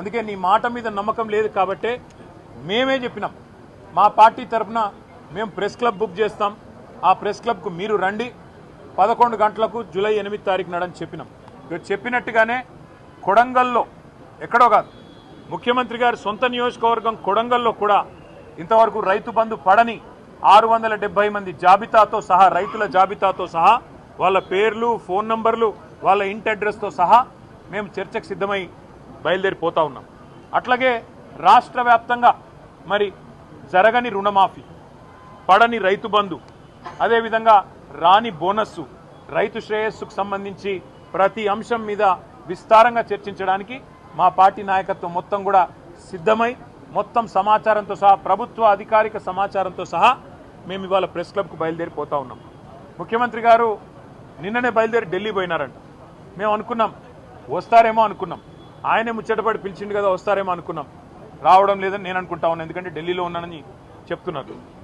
అందుకే నీ మాట మీద నమ్మకం లేదు కాబట్టే మేమే చెప్పినాం. మా పార్టీ తరఫున మేము ప్రెస్ క్లబ్ బుక్ చేస్తాం. ఆ ప్రెస్ క్లబ్కు మీరు రండి. పదకొండు గంటలకు జూలై ఎనిమిది తారీఖు నాడని చెప్పినాం. మీరు చెప్పినట్టుగానే కొడంగల్లో ఎక్కడో కాదు ముఖ్యమంత్రి గారి సొంత నియోజకవర్గం కొడంగల్లో కూడా ఇంతవరకు రైతు బంధు పడని ఆరు వందల డెబ్బై మంది జాబితాతో సహా రైతుల జాబితాతో సహా వాళ్ళ పేర్లు ఫోన్ నంబర్లు వాళ్ళ ఇంటి అడ్రస్తో సహా మేము చర్చకు సిద్ధమై బయలుదేరిపోతా ఉన్నాం. అట్లాగే రాష్ట్ర వ్యాప్తంగా మరి జరగని రుణమాఫీ పడని రైతు బంధు అదేవిధంగా రాని బోనస్సు రైతు శ్రేయస్సుకు సంబంధించి ప్రతి అంశం మీద విస్తారంగా చర్చించడానికి మా పార్టీ నాయకత్వం మొత్తం కూడా సిద్ధమై మొత్తం సమాచారంతో సహా ప్రభుత్వ అధికారిక సమాచారంతో సహా మేము ఇవాళ ప్రెస్ క్లబ్కు బయలుదేరిపోతా ఉన్నాం. ముఖ్యమంత్రి గారు నిన్ననే బయలుదేరి ఢిల్లీ పోయినారంట. మేము అనుకున్నాం వస్తారేమో అనుకున్నాం. ఆయనే ముచ్చటపడి పిలిచిండు కదా వస్తారేమో అనుకున్నాం. రావడం లేదని నేను అనుకుంటా ఉన్నాను ఎందుకంటే ఢిల్లీలో ఉన్నానని చెప్తున్నారు.